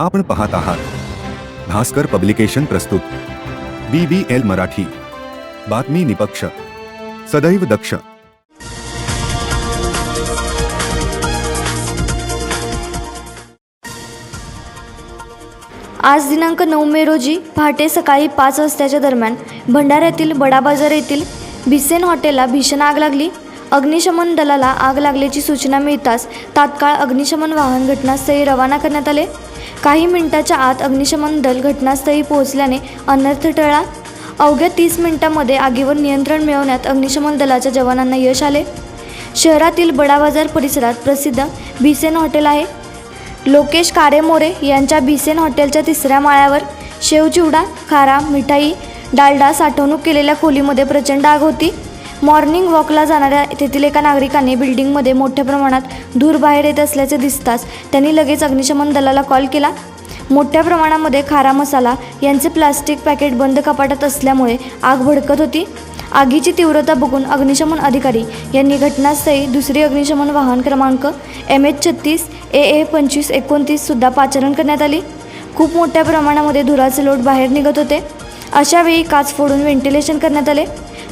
आपण पाहत आहात. भास्कर पब्लिकेशन प्रस्तुत. B B L Marathi. बातमी निपक्ष. सदैव दक्ष. आज दिनांक नऊ मे रोजी पहाटे सकाळी पाच वाजताच्या दरम्यान भंडाऱ्यातील बडा बाजार येथील भिसेन हॉटेलला भीषण आग लागली. अग्निशमन दलाला आग लागल्याची सूचना मिळताच तात्काळ अग्निशमन वाहन घटनास्थळी रवाना करण्यात आले. काही मिनिटाच्या आत अग्निशमन दल घटनास्थळी पोहोचल्याने अनर्थ टळला. अवघ्या तीस मिनिटांमध्ये आगीवर नियंत्रण मिळवण्यात अग्निशमन दलाच्या जवानांना यश आले. शहरातील बडा बाजार परिसरात प्रसिद्ध भिसेन हॉटेल आहे. लोकेश कारेमोरे यांच्या भिसेन हॉटेलच्या तिसऱ्या माळ्यावर शेवचिवडा खारा मिठाई डालडा साठवणूक केलेल्या खोलीमध्ये प्रचंड आग होती. मॉर्निंग वॉकला जाणाऱ्या तेथील एका नागरिकाने बिल्डिंगमध्ये मोठ्या प्रमाणात धूर बाहेर येत असल्याचे दिसताच त्यांनी लगेच अग्निशमन दलाला कॉल केला. मोठ्या प्रमाणामध्ये खारा मसाला यांचे प्लास्टिक पॅकेट बंद कपाटात असल्यामुळे आग भडकत होती. आगीची तीव्रता बघून अग्निशमन अधिकारी यांनी घटनास्थळी दुसरी अग्निशमन वाहन क्रमांक एम एच छत्तीस ए ए पंचवीस एकोणतीससुद्धा पाचारण करण्यात आली. खूप मोठ्या प्रमाणामध्ये धुराचे लोट बाहेर निघत होते. अशावेळी काच फोडून व्हेंटिलेशन करण्यात आले.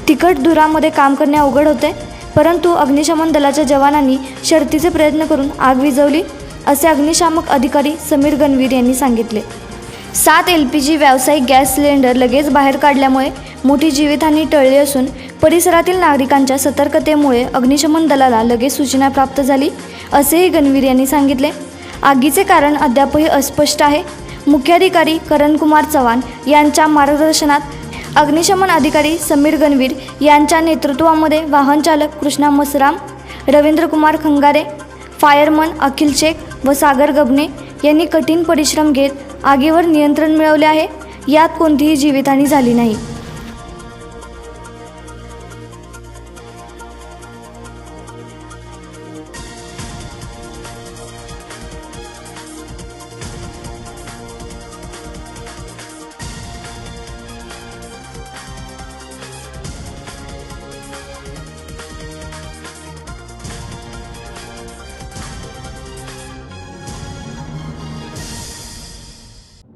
तिखट धुरामध्ये काम करणे अवघड होते परंतु अग्निशमन दलाच्या जवानांनी शर्तीचे प्रयत्न करून आग विझवली असे अग्निशामक अधिकारी समीर गणवीर यांनी सांगितले. सात एल पी जी व्यावसायिक गॅस सिलेंडर लगेच बाहेर काढल्यामुळे मोठी जीवितहानी टळली असून परिसरातील नागरिकांच्या सतर्कतेमुळे अग्निशमन दलाला लगेच सूचना प्राप्त झाली असेही गणवीर यांनी सांगितले. आगीचे कारण अद्यापही अस्पष्ट आहे. मुख्याधिकारी करणकुमार चव्हाण यांच्या मार्गदर्शनात अग्निशमन अधिकारी समीर गणवीर यांच्या नेतृत्वामध्ये वाहनचालक कृष्णा मसराम रवींद्रकुमार खंगारे फायरमन अखिल शेख व सागर गबने यांनी कठीण परिश्रम घेत आगीवर नियंत्रण मिळवले आहे. यात कोणतीही जीवितहानी झाली नाही.